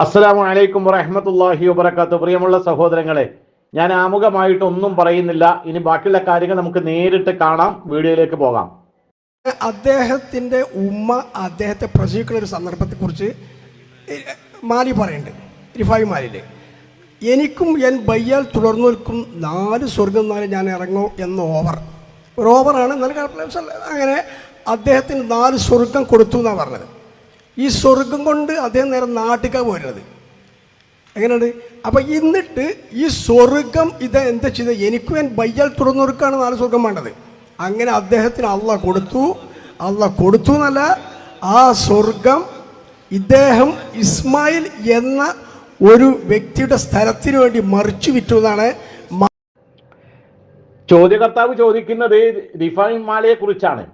അസ്സലാമു അലൈക്കും വറഹമത്തല്ലാഹി വബർക്കാത്തു പ്രിയമുള്ള സഹോദരങ്ങളെ ഞാൻ ആമുഖമായിട്ട് ഒന്നും പറയുന്നില്ല. ഇനി ബാക്കിയുള്ള കാര്യങ്ങൾ നമുക്ക് നേരിട്ട് കാണാം. വീഡിയോയിലേക്ക് പോകാം. അദ്ദേഹത്തിന്റെ ഉമ്മ അദ്ദേഹത്തെ പ്രസവിക്കുന്ന ഒരു സന്ദർഭത്തെക്കുറിച്ച് മാലി പറയുന്നുണ്ട്. റിഫായി മാലിൽ എനിക്കും എൻ ബയ്യാൽ തുടർന്നു നിൽക്കും നാല് സ്വർഗം നാല് ഞാൻ ഇറങ്ങും എന്ന ഓവർ. ഒരു ഓവറാണ്. എന്നാലും. അങ്ങനെ അദ്ദേഹത്തിന് നാല് സ്വർഗം കൊടുത്തു എന്നാണ് പറഞ്ഞത്. ഈ സ്വർഗം കൊണ്ട് അദ്ദേഹം നേരം നാട്ടിലേക്കാണ് പോരുന്നത്. എങ്ങനെയുണ്ട്? അപ്പം എന്നിട്ട് ഈ സ്വർഗം ഇത് എന്താ ചെയ്തത് എനിക്ക് ഞാൻ ബയ്യാൽ തുറന്നൊരുക്കാണ് നാല് സ്വർഗം വേണ്ടത്. അങ്ങനെ അദ്ദേഹത്തിന് അല്ല കൊടുത്തു. അല്ല കൊടുത്തു എന്നല്ല ആ സ്വർഗം ഇദ്ദേഹം ഇസ്മായിൽ എന്ന ഒരു വ്യക്തിയുടെ സ്ഥലത്തിന് വേണ്ടി മറിച്ചു വിറ്റു എന്നാണ് ചോദ്യകർത്താവ് ചോദിക്കുന്നത് റിഫൈൻ മാലയെ കുറിച്ചാണ്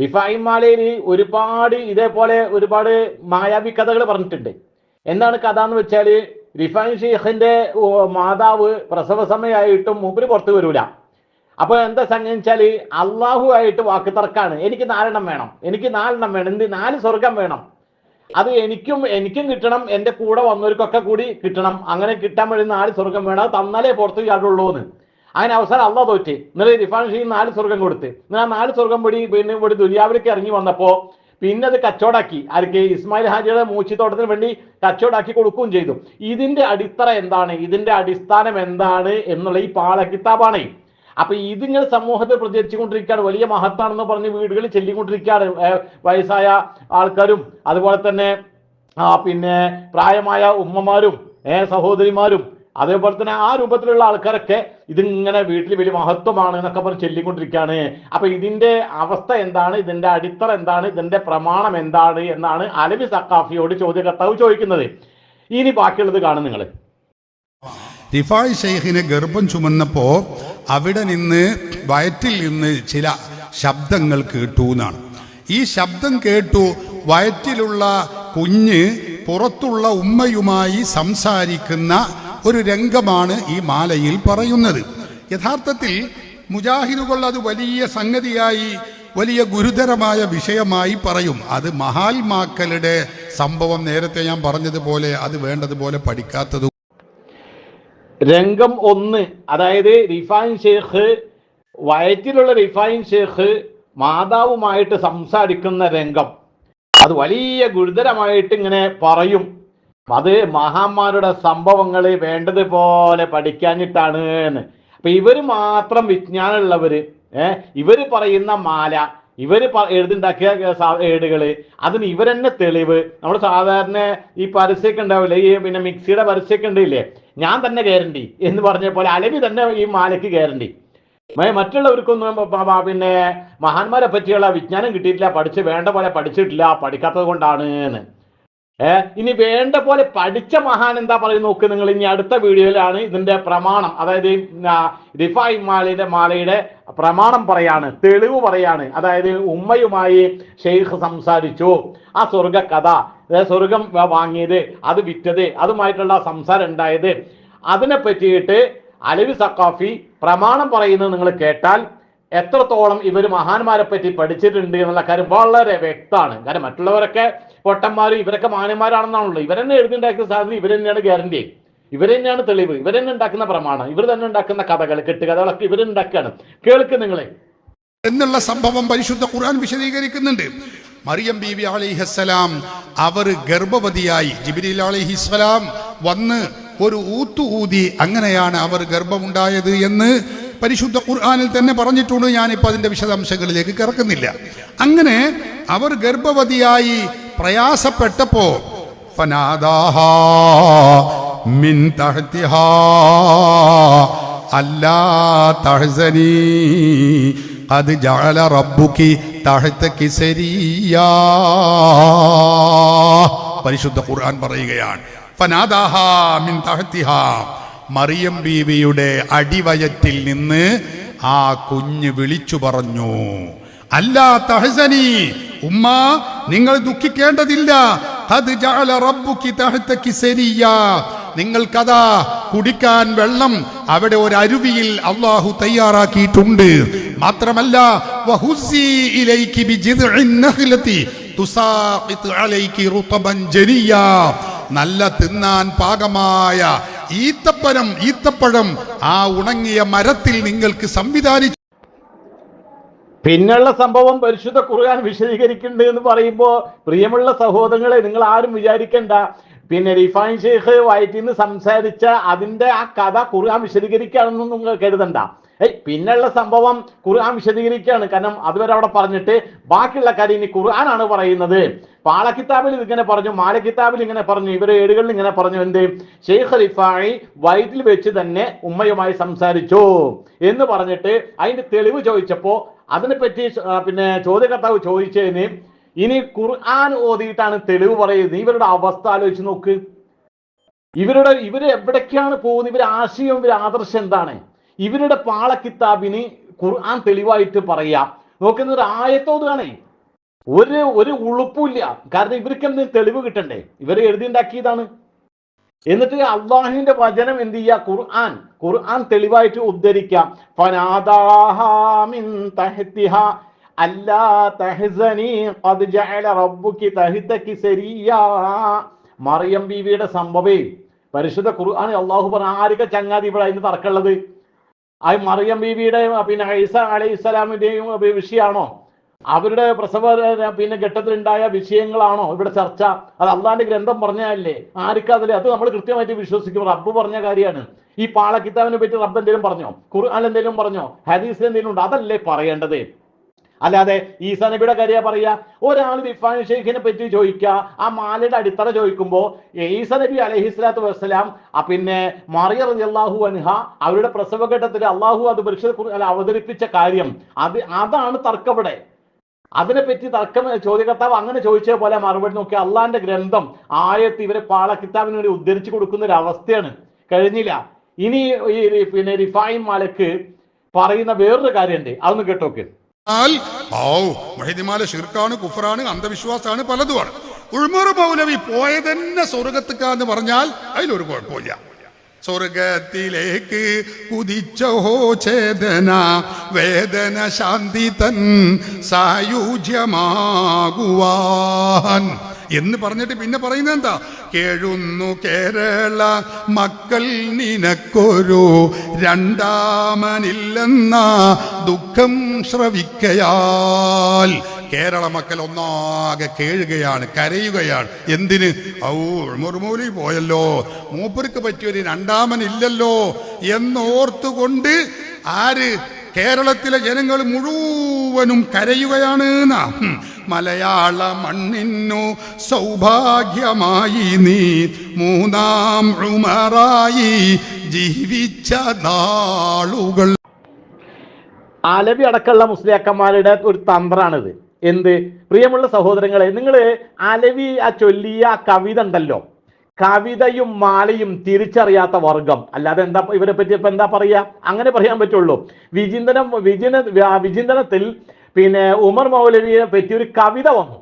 റിഫായിൻ മാലയിൽ ഒരുപാട് ഇതേപോലെ ഒരുപാട് മായാവി കഥകൾ പറഞ്ഞിട്ടുണ്ട്. എന്താണ് കഥ എന്ന് വെച്ചാൽ റിഫൈൻ ഷെയ്ഖിന്റെ മാതാവ് പ്രസവ സമയമായിട്ടും മൂപ്പര് പുറത്തു വരൂല. അപ്പൊ എന്താ സംഗതി അള്ളാഹു ആയിട്ട് വാക്ക് തർക്കാണ്. എനിക്ക് നാലെണ്ണം വേണം. എനിക്ക് നാലെണ്ണം വേണം. എന്ത് നാല് സ്വർഗം വേണം. അത് എനിക്കും എനിക്കും കിട്ടണം. എന്റെ കൂടെ വന്നവർക്കൊക്കെ കൂടി കിട്ടണം. അങ്ങനെ കിട്ടാൻ വേണ്ടി നാല് സ്വർഗം വേണം. അത് തന്നാലേ പുറത്തു ചാടുള്ളൂ എന്ന് അങ്ങനെ അവസാനം അള്ള തോറ്റ്. ഇന്നലെ റിഫാൻ ഷീൻ നാല് സ്വർഗം കൊടുത്ത്. എന്നാൽ ആ നാല് സ്വർഗം പൊടി പിന്നെ ഇവിടെ ദുര്യാവിലേക്ക് ഇറങ്ങി വന്നപ്പോ പിന്നെ അത് കച്ചവടാക്കി. ആർക്ക്? ഇസ്മായിൽ ഹാജിയുടെ മൂച്ചിത്തോട്ടത്തിന് വേണ്ടി കച്ചവടാക്കി കൊടുക്കുകയും ചെയ്തു. ഇതിന്റെ അടിത്തറ എന്താണ്? ഇതിന്റെ അടിസ്ഥാനം എന്താണ് എന്നുള്ള ഈ പാള കിതാബാണേ അപ്പൊ ഇതിങ്ങനെ സമൂഹത്തിൽ പ്രചരിച്ചുകൊണ്ടിരിക്കുകയാണ് വലിയ മഹത്താണെന്ന് പറഞ്ഞ് വീടുകളിൽ ചെല്ലിക്കൊണ്ടിരിക്കുകയാണ് വയസ്സായ ആൾക്കാരും. അതുപോലെ തന്നെ പിന്നെ പ്രായമായ ഉമ്മമാരും സഹോദരിമാരും. അതേപോലെ തന്നെ ആ രൂപത്തിലുള്ള ആൾക്കാരൊക്കെ ഇതിങ്ങനെ വീട്ടിൽ വലിയ മഹത്വമാണ് എന്നൊക്കെ പറഞ്ഞ് ചൊല്ലിക്കൊണ്ടിരിക്കുകയാണ്. അപ്പൊ ഇതിന്റെ അവസ്ഥ എന്താണ്? ഇതിന്റെ അടിത്തറ എന്താണ്? ഇതിന്റെ പ്രമാണം എന്താണ്? എന്നാണ് അലവി സക്കാഫിയോട് ചോദ്യകർത്താവ് ചോദിക്കുന്നത്. ഇനി ബാക്കിയുള്ളത് കാണും നിങ്ങൾ റിഫായ് ഷെയ്ഖിനെ ഗർഭം ചുമന്നപ്പോ അവിടെ നിന്ന് വയറ്റിൽ നിന്ന് ചില ശബ്ദങ്ങൾ കേട്ടു എന്നാണ്. ഈ ശബ്ദം കേട്ടു വയറ്റിലുള്ള കുഞ്ഞ് പുറത്തുള്ള ഉമ്മയുമായി സംസാരിക്കുന്ന ഒരു രംഗമാണ് ഈ മാലയിൽ പറയുന്നത്. യഥാർത്ഥത്തിൽ മുജാഹിദുകൾ അത് വലിയ സംഗതിയായി വലിയ ഗുരുതരമായ വിഷയമായി പറയും. അത് മഹാത്മാക്കളുടെ സംഭവം നേരത്തെ ഞാൻ പറഞ്ഞതുപോലെ അത് വേണ്ടതുപോലെ പഠിക്കാത്തത്. രംഗം ഒന്ന് അതായത് റിഫായിൻ ഷേഖ് വയറ്റിലുള്ള റിഫായിൻ ഷേഖ് മാതാവുമായിട്ട് സംസാരിക്കുന്ന രംഗം. അത് വലിയ ഗുരുതരമായിട്ട് ഇങ്ങനെ പറയും. അത് മഹാന്മാരുടെ സംഭവങ്ങൾ വേണ്ടതുപോലെ പഠിക്കാനിട്ടാണ് എന്ന്. അപ്പൊ ഇവർ മാത്രം വിജ്ഞാനമുള്ളവര് ഏഹ് ഇവർ പറയുന്ന മാല ഇവർ എഴുതിണ്ടാക്കിയ ഏടുകൾ അതിന് ഇവരെന്നെ തെളിവ്. നമ്മൾ സാധാരണ ഈ പരസ്യമൊക്കെ ഉണ്ടാവില്ലേ ഈ പിന്നെ മിക്സിയുടെ പരസ്യമൊക്കെ ഉണ്ടില്ലേ ഞാൻ തന്നെ ഗ്യാരണ്ടി എന്ന് പറഞ്ഞ പോലെ അലവി തന്നെ ഈ മാലയ്ക്ക് ഗ്യാരണ്ടി മറ്റുള്ളവർക്കൊന്നും പിന്നെ മഹാന്മാരെ പറ്റിയുള്ള വിജ്ഞാനം കിട്ടിയിട്ടില്ല പഠിച്ച് വേണ്ട പോലെ പഠിച്ചിട്ടില്ല പഠിക്കാത്തത് കൊണ്ടാണ് എന്ന്. ഏ? ഇനി വേണ്ട പോലെ പഠിച്ച മഹാൻ എന്താ പറയുന്നത് നോക്ക് നിങ്ങൾ ഇനി അടുത്ത വീഡിയോയിലാണ് ഇതിന്റെ പ്രമാണം. അതായത് റിഫായ് മാലയുടെ മാലയുടെ പ്രമാണം പറയാണ് തെളിവ് പറയാണ്. അതായത് ഉമ്മയുമായി ഷെയ്ഖ് സംസാരിച്ചു. ആ സ്വർഗ കഥ സ്വർഗം വാങ്ങിയത് അത് വിറ്റത് അതുമായിട്ടുള്ള സംസാരം ഉണ്ടായത്. അതിനെ പറ്റിയിട്ട് അലവി സക്കാഫി പ്രമാണം പറയുന്നത് നിങ്ങൾ കേട്ടാൽ എത്രത്തോളം ഇവർ മഹാന്മാരെ പറ്റി പഠിച്ചിട്ടുണ്ട് എന്നുള്ള കാര്യം വളരെ വ്യക്തമാണ്. കാരണം മറ്റുള്ളവരൊക്കെ പൊട്ടന്മാരും ഇവരൊക്കെ മാന്യന്മാരാണെന്നാണല്ലോ. ഇവരെന്നെ എഴുതിണ്ടാക്കിയ സാധനം ഇവർ തന്നെയാണ് ഗ്യാരണ്ടി ഇവർ തന്നെയാണ് തെളിവ്. ഇവർ തന്നെ ഉണ്ടാക്കുന്ന പ്രമാണം. ഇവർ തന്നെ ഉണ്ടാക്കുന്ന കഥകൾ കെട്ടുകഥകളൊക്കെ ഇവർ ഉണ്ടാക്കുകയാണ്. കേൾക്ക് നിങ്ങളെ. എന്നുള്ള സംഭവം പരിശുദ്ധ ഖുർആൻ വിശദീകരിക്കുന്നുണ്ട്. മറിയം ബീവി അലിഹസ്സലാം അവർ ഗർഭവതിയായി. ജിബിലി അലിഹിസ്സലാം വന്ന് ഒരു ഊത്തു ഊതി അങ്ങനെയാണ് അവർ ഗർഭമുണ്ടായത് എന്ന് പരിശുദ്ധ ഖുർആാനിൽ തന്നെ പറഞ്ഞിട്ടുണ്ട് ഞാനിപ്പോൾ അതിന്റെ വിശദാംശങ്ങളിലേക്ക് കിടക്കുന്നില്ല അങ്ങനെ അവർ ഗർഭവതിയായി പ്രയാസപ്പെട്ടപ്പോൾ മിൻ അല്ലാ ജഅല പരിശുദ്ധ ഖുർആൻ പറയുകയാണ് ഫനാദാഹ മിൻ തഹ്തിഹാ. മറിയം ബീവിയുടെ അടിവയത്തിൽ നിന്ന് ആ കുഞ്ഞ് വിളിച്ചു പറഞ്ഞു അല്ല തഹസനി ഉമ്മ നിങ്ങൾ ദുഃഖിക്കേണ്ടതില്ല. നിങ്ങൾക്കതാ കുടിക്കാൻ വെള്ളം അവിടെ ഒരു അരുവിയിൽ അള്ളാഹു തയ്യാറാക്കിയിട്ടുണ്ട്. മാത്രമല്ല നല്ല തിന്നാൻ പാകമായ ഈത്തപ്പഴം ഈത്തപ്പഴം ആ ഉണങ്ങിയ മരത്തിൽ നിങ്ങൾക്ക് സംവിധാനിച്ചു പിന്നുള്ള സംഭവം പരിശുദ്ധ ഖുർആൻ വിശദീകരിക്കുന്നുണ്ട് എന്ന് പറയുമ്പോൾ പ്രിയമുള്ള സഹോദരങ്ങളെ നിങ്ങൾ ആരും വിചാരിക്കണ്ട. പിന്നെ റിഫൈൻ ഷെയ്ഖ് വയറ്റിൽ സംസാരിച്ച അതിന്റെ ആ കഥ ഖുർആൻ വിശദീകരിക്കുകയാണെന്നും നിങ്ങൾ കരുതണ്ട. ഏയ് പിന്നെയുള്ള സംഭവം ഖുർആൻ വിശദീകരിക്കുകയാണ്. കാരണം അതുവരെ അവിടെ പറഞ്ഞിട്ട് ബാക്കിയുള്ള കാര്യം ഇനി ഖുർആനാണ് പറയുന്നത്. പാളക്കിതാബിൽ ഇങ്ങനെ പറഞ്ഞു മാലക്കിതാബിൽ ഇങ്ങനെ പറഞ്ഞു ഇവരെ ഏടുകളിൽ ഇങ്ങനെ പറഞ്ഞു എന്ത്? ഷെയ്ഖ് റിഫായി വയറ്റിൽ വെച്ച് തന്നെ ഉമ്മയുമായി സംസാരിച്ചു എന്ന് പറഞ്ഞിട്ട് അതിന്റെ തെളിവ് ചോദിച്ചപ്പോ അതിനെ പറ്റി പിന്നെ ചോദ്യകർത്താവ് ചോദിച്ചതിന് ഇനി ഖുർആൻ ഓതിയിട്ടാണ് തെളിവ് പറയുന്നത്. ഇവരുടെ അവസ്ഥ ആലോചിച്ച് നോക്ക്. ഇവരുടെ ഇവർ എവിടേക്കാണ് പോകുന്നത്? ഇവരുടെ ആശയം ഇവരുടെ ആദർശം എന്താണ്? ഇവരുടെ പാളക്കിത്താബിന് ഖുർആൻ തെളിവായിട്ട് പറയാം. നോക്കുന്ന ഒരു ആയത്തോതുകയാണേ ഒരു ഒരു ഉളുപ്പില്ല കാരണം ഇവർക്ക് എന്തെങ്കിലും തെളിവ് കിട്ടണ്ടേ? ഇവർ എഴുതിണ്ടാക്കിയതാണ്. എന്നിട്ട് അള്ളാഹിന്റെ വചനം എന്ത് ചെയ്യുക ഖുർആൻ ഖുർആൻ തെളിവായിട്ട് ഉദ്ധരിക്കാം. മറിയം ബീവിയുടെ സംഭവേ. പരിശുദ്ധ ഖുർആൻ അള്ളാഹു പറഞ്ഞ ആരൊക്കെ ചങ്ങാതി ഇവിടെ അതിന് തർക്കമുള്ളത്? ആ മറിയം ബീവിയുടെ പിന്നെ ഐസ അലൈഹി ഇസ്ലാമിന്റെയും വിഷയമാണോ? അവരുടെ പ്രസവ പിന്നെ ഘട്ടത്തിലുണ്ടായ വിഷയങ്ങളാണോ? ഇവിടെ ചർച്ച. അത് അള്ളാന്റെ ഗ്രന്ഥം പറഞ്ഞതല്ലേ? ആർക്കതില്ലേ? അത് നമ്മൾ കൃത്യമായിട്ട് വിശ്വസിക്കും. റബ്ബ് പറഞ്ഞ കാര്യമാണ്. ഈ പാളക്കിത്താവിനെ പറ്റി റബ്ബ് എന്തെങ്കിലും പറഞ്ഞോ? ഖുർആൻ എന്തെങ്കിലും പറഞ്ഞോ? ഹദീസിൽ എന്തെങ്കിലും ഉണ്ടോ? അതല്ലേ പറയേണ്ടത്. അല്ലാതെ ഈസ നബിയുടെ കാര്യ പറയാ ഒരാൾ റിഫാൻ ഷെയ്ഖിനെ പറ്റി ചോദിക്കുക ആ മാലയുടെ അടിത്തറ ചോദിക്കുമ്പോൾ ഈസ നബി അലഹി സ്വലാത്തു വസ്സലാം പിന്നെ മറിയ അള്ളാഹു അൻഹ അവരുടെ പ്രസവഘട്ടത്തിൽ അള്ളാഹു അത് പരിശുദ്ധ അവതരിപ്പിച്ച കാര്യം അത് അതാണ് തർക്കവിടെ. അതിനെപ്പറ്റി തർക്കം ചോദ്യകർത്താവ് അങ്ങനെ ചോദിച്ച പോലെ മറുപടി നോക്കി അള്ളാന്റെ ഗ്രന്ഥം ആയത്ത് ഇവരെ പാള കിതാബിന് വേണ്ടി ഉദ്ധരിച്ചു കൊടുക്കുന്ന ഒരു അവസ്ഥയാണ്. കഴിഞ്ഞില്ല. ഇനി ഈ പിന്നെ റിഫായിൻ മാലക്ക് പറയുന്ന വേറൊരു കാര്യമുണ്ട്. അതൊന്ന് കേട്ടോക്ക്. മഹിദിമാല ഷിർക്കാണ് കുഫറാണ് അന്ധവിശ്വാസമാണ് പലതുമാണ്. ഉൾമുറ മൗലവി പോയതന്നെ സ്വർഗത്തുക്കാന്ന് പറഞ്ഞാൽ അതിലൊരു കുഴപ്പമില്ല. സ്വർഗത്തിലേക്ക് കുതിച്ചോ ചേതന വേദന ശാന്തി തൻ സായുജ്യമാകുവാൻ. എന്ന് പറഞ്ഞിട്ട് പിന്നെ പറയുന്നത് എന്താ? കേഴുന്നു കേരള മക്കൾ നിനക്കൊരു രണ്ടാമനില്ലെന്ന ദുഃഖം ശ്രവിക്കയാൽ. കേരള മക്കൾ ഒന്നാകെ കേഴുകയാണ് കരയുകയാണ്. എന്തിന്? ഔ മുറുമൂലി പോയല്ലോ. മൂപ്പർക്ക് പറ്റിയൊരു രണ്ടാമനില്ലല്ലോ എന്നോർത്തുകൊണ്ട് ആര്? കേരളത്തിലെ ജനങ്ങൾ മുഴുവനും കരയുകയാണ്. മലയാള മണ്ണിനു സൗഭാഗ്യമായി നീ മൂന്നാം ഉമറായി ജീവിച്ച നാളുകൾ. അലവി അടക്കമുള്ള മുസ്ലിയാക്കന്മാരുടെ ഒരു തന്ത്രമാണിത് എന്ത്? പ്രിയമുള്ള സഹോദരങ്ങളെ നിങ്ങൾ ആലവി ആ ചൊല്ലിയ കവിത ഉണ്ടല്ലോ. കവിതയും മാലയും തിരിച്ചറിയാത്ത വർഗം. അല്ലാതെ എന്താ ഇവരെ പറ്റി ഇപ്പൊ എന്താ പറയുക അങ്ങനെ പറയാൻ പറ്റുള്ളൂ. വിചിന്തനം വിചിന വിചിന്തനത്തിൽ പിന്നെ ഉമർ മൗലവിയെ പറ്റി ഒരു കവിത വന്നു.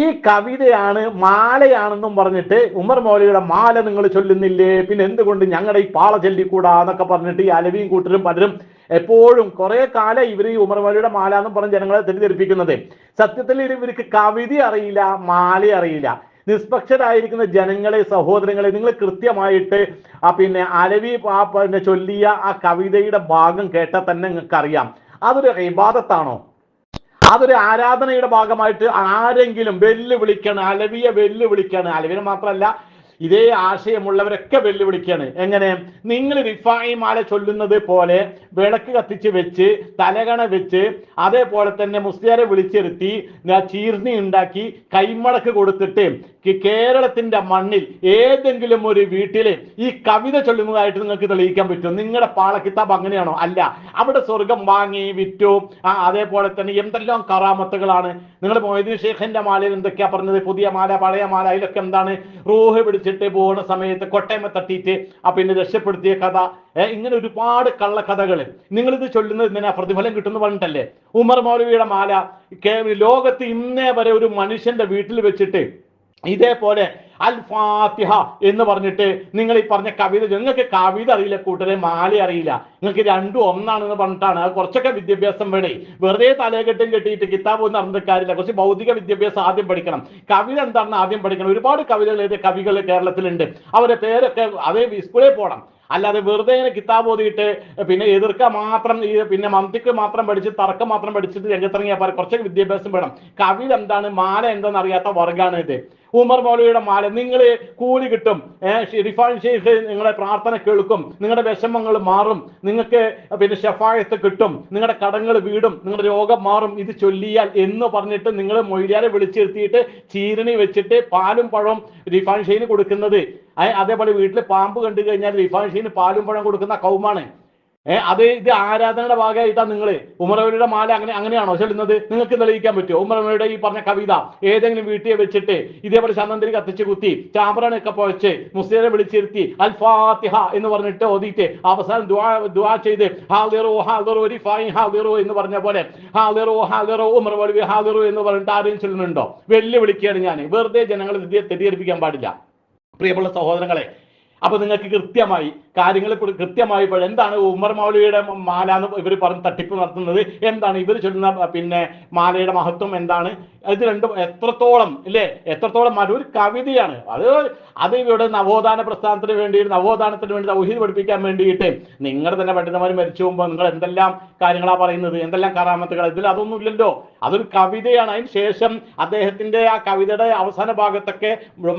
ഈ കവിതയാണ് മാലയാണെന്നും പറഞ്ഞിട്ട് ഉമർ മൗലിയുടെ മാല നിങ്ങൾ ചൊല്ലുന്നില്ലേ? പിന്നെ എന്തുകൊണ്ട് ഞങ്ങളുടെ ഈ പാള ചൊല്ലിക്കൂടാ എന്നൊക്കെ പറഞ്ഞിട്ട് ഈ അലവിയും കൂട്ടരും പലരും എപ്പോഴും കുറെ കാലം ഇവർ ഈ ഉമർ മൗലിയുടെ മാല എന്നും പറഞ്ഞ് ജനങ്ങളെ തെറ്റിദ്ധരിപ്പിക്കുന്നത്. സത്യത്തിൽ ഇവർക്ക് കവിത അറിയില്ല മാല അറിയില്ല. നിഷ്പക്ഷരായിരിക്കുന്ന ജനങ്ങളെ സഹോദരങ്ങളെ നിങ്ങൾ കൃത്യമായിട്ട് ആ പിന്നെ അലവി ആ പിന്നെ ചൊല്ലിയ ആ കവിതയുടെ ഭാഗം കേട്ടാൽ തന്നെ നിങ്ങൾക്ക് അറിയാം. അതൊരു ഇബാദത്താണോ? അതൊരു ആരാധനയുടെ ഭാഗമായിട്ട് ആരെങ്കിലും വെല്ലുവിളിക്കാണ് അലവിയെ വെല്ലുവിളിക്കാണ്. അലവിനെ മാത്രമല്ല ഇതേ ആശയമുള്ളവരൊക്കെ വെല്ലുവിളിക്കാണ്. എങ്ങനെ? നിങ്ങൾ റിഫായി മാല ചൊല്ലുന്നത് പോലെ വിളക്ക് കത്തിച്ച് വെച്ച് തലകണ വെച്ച് അതേപോലെ തന്നെ മുസ്ലിയാരെ വിളിച്ചിരുത്തി ചീർണി ഉണ്ടാക്കി കൈമടക്ക് കൊടുത്തിട്ട് കേരളത്തിന്റെ മണ്ണിൽ ഏതെങ്കിലും ഒരു വീട്ടിലെ ഈ കവിത ചൊല്ലുന്നതായിട്ട് നിങ്ങൾക്ക് തെളിയിക്കാൻ പറ്റും. നിങ്ങളുടെ പാള കിതാബ് അങ്ങനെയാണോ? അല്ല. അവിടെ സ്വർഗം വാങ്ങി വിറ്റു. ആ അതേപോലെ തന്നെ എന്തെല്ലാം കറാമത്തുകളാണ്. നിങ്ങൾ മൊയ്തീൻ ഷേഖിന്റെ മാലയിൽ എന്തൊക്കെയാ പറഞ്ഞത്? പുതിയ മാല പഴയ മാല അതിലൊക്കെ എന്താണ്? റൂഹ് പിടിച്ചിട്ട് പോകുന്ന സമയത്ത് കൊട്ടയമ തട്ടിയിട്ട് ആ പിന്നെ രക്ഷപ്പെടുത്തിയ കഥ. ഇങ്ങനെ ഒരുപാട് കള്ളക്കഥകൾ നിങ്ങൾ ഇത് ചൊല്ലുന്നത് എന്തിനാ? പ്രതിഫലം കിട്ടുന്നു പറഞ്ഞിട്ടല്ലേ? ഉമർ മൗലവിയുടെ മാല. ലോകത്ത് ഇന്നേ വരെ ഒരു മനുഷ്യന്റെ വീട്ടിൽ വെച്ചിട്ട് ഇതേപോലെ അൽ ഫാത്തിഹ എന്ന് പറഞ്ഞിട്ട് നിങ്ങൾ ഈ പറഞ്ഞ കവിത നിങ്ങൾക്ക് കവിത അറിയില്ല കൂട്ടരെ മാല അറിയില്ല. നിങ്ങൾക്ക് രണ്ടും ഒന്നാണെന്ന് പറഞ്ഞിട്ടാണ്. കുറച്ചൊക്കെ വിദ്യാഭ്യാസം വേണേ. വെറുതെ തലകെട്ടും കെട്ടിയിട്ട് കിതാബ് ഒന്നും അറിഞ്ഞ കാര്യമില്ല. കുറച്ച് ഭൗതിക വിദ്യാഭ്യാസം ആദ്യം പഠിക്കണം. കവിത എന്താണെന്ന് ആദ്യം പഠിക്കണം. ഒരുപാട് കവിതകൾ എഴുതിയ കവികൾ കേരളത്തിലുണ്ട്. അവരുടെ പേരൊക്കെ അതേ സ്കൂളിൽ പോകണം. അല്ലാതെ വെറുതെ ഇങ്ങനെ കിതാബ് ഓതിയിട്ട് പിന്നെ എതിർക്ക മാത്രം ഈ പിന്നെ മന്തിക്ക് മാത്രം പഠിച്ച് തർക്കം മാത്രം പഠിച്ചിട്ട് രംഗത്തിറങ്ങിയാൽ കുറച്ചൊക്കെ വിദ്യാഭ്യാസം വേണം. കവിത എന്താണ്? മാല എന്താണെന്ന് അറിയാത്ത വർഗമാണ് ഇത് ഉമർ മൗലവിയുടെ മാല. നിങ്ങൾ കൂലി കിട്ടും. റിഫാൻ ഷെയ്ഖ് നിങ്ങളെ പ്രാർത്ഥന കേൾക്കും. നിങ്ങളുടെ വിഷമങ്ങൾ മാറും. നിങ്ങൾക്ക് പിന്നെ ഷഫായത്ത് കിട്ടും. നിങ്ങളുടെ കടങ്ങൾ വീടും. നിങ്ങളുടെ രോഗം മാറും. ഇത് ചൊല്ലിയാൽ എന്ന് പറഞ്ഞിട്ട് നിങ്ങൾ മൊയ്ലിയാരെ വിളിച്ചിരുത്തിയിട്ട് ചീരണി വെച്ചിട്ട് പാലും പഴവും റിഫാൻ ഷെയ്ന് കൊടുക്കുന്നത്. അതേപോലെ വീട്ടിൽ പാമ്പ് കണ്ടു കഴിഞ്ഞാൽ റിഫാൻ ഷെയ്ന് പാലും പഴം കൊടുക്കുന്ന കൗമാണ്. ഏഹ് അത് ഇത് ആരാധനയുടെ ഭാഗമായിട്ടാണ് നിങ്ങൾ ഉമറവരുടെ മാല അങ്ങനെ അങ്ങനെയാണോ? ചൊല്ലുന്നത് നിങ്ങൾക്ക് തെളിയിക്കാൻ പറ്റുമോ? ഉമറവരുടെ ഈ പറഞ്ഞ കവിത ഏതെങ്കിലും വീട്ടിൽ വെച്ചിട്ട് ഇതേപോലെ ചന്ദനത്തിരി കത്തിച്ച് കുത്തി ചാമ്പറാനൊക്കെ പൊഴച്ച് മുസ്ലിനെ വിളിച്ചിരുത്തി അൽ ഫാത്തിഹ എന്ന് പറഞ്ഞിട്ട് ഓതിയിട്ട് അവസാനം ദുആ ദുആ ചെയ്ത് ഹാദിറോ ഹാദിറോ റിഫായി ഹാദിറോ എന്ന് പറഞ്ഞ പോലെ ഹാദിറോ ഹാദിറോ ഉമർ ഹാദിറു എന്ന് പറഞ്ഞിട്ട് ആരെയും ചൊല്ലുന്നുണ്ടോ? വെല്ലുവിളിക്കുകയാണ് ഞാൻ വെറുതെ ജനങ്ങളെ തെറ്റി- തെറ്റിദ്ധരിപ്പിക്കാൻ പാടില്ല. പ്രിയമുള്ള സഹോദരങ്ങളെ അപ്പൊ നിങ്ങൾക്ക് കൃത്യമായി കാര്യങ്ങൾ കൃത്യമായി എന്താണ് ഉമർ മൗലിയുടെ മാല എന്ന് ഇവർ പറഞ്ഞ് തട്ടിപ്പ് നടത്തുന്നത്? എന്താണ് ഇവർ ചൊല്ലുന്ന പിന്നെ മാലയുടെ മഹത്വം എന്താണ്? ഇത് രണ്ടും എത്രത്തോളം ഇല്ലേ? എത്രത്തോളം ഒരു കവിതയാണ്. അത് അത് ഇവിടെ നവോത്ഥാന പ്രസ്ഥാനത്തിന് വേണ്ടി നവോത്ഥാനത്തിന് വേണ്ടി തൗഹീദ് പഠിപ്പിക്കാൻ വേണ്ടിയിട്ട് നിങ്ങൾ തന്നെ പണ്ഡിതന്മാർ മരിച്ചു പോകുമ്പോൾ നിങ്ങൾ എന്തെല്ലാം കാര്യങ്ങളാണ് പറയുന്നത്? എന്തെല്ലാം കറാമത്തുകൾ ഇതിൽ അതൊന്നും ഇല്ലല്ലോ. അതൊരു കവിതയാണ്. അതിന് ശേഷം അദ്ദേഹത്തിന്റെ ആ കവിതയുടെ അവസാന ഭാഗത്തൊക്കെ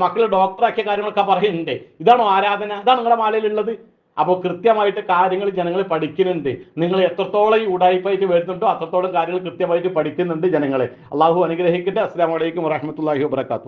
മക്കൾ ഡോക്ടറാക്കിയ കാര്യങ്ങളൊക്കെ പറയുന്നുണ്ട്. ഇതാണോ ആരാധന? അതാണ് നിങ്ങളുടെ മാലയിലുള്ളത്? അപ്പോൾ കൃത്യമായിട്ട് കാര്യങ്ങൾ ജനങ്ങൾ പഠിക്കുന്നുണ്ട്. നിങ്ങൾ എത്രത്തോളം ഈ ഉടായ്പായിട്ട് വരുന്നുണ്ടോ അത്രത്തോളം കാര്യങ്ങൾ കൃത്യമായിട്ട് പഠിക്കുന്നുണ്ട് ജനങ്ങളെ. അള്ളാഹു അനുഗ്രഹിക്കട്ടെ. അസ്സാം വലൈക്കും വറഹമത്തല്ലാഹി വാബർക്കാത്തു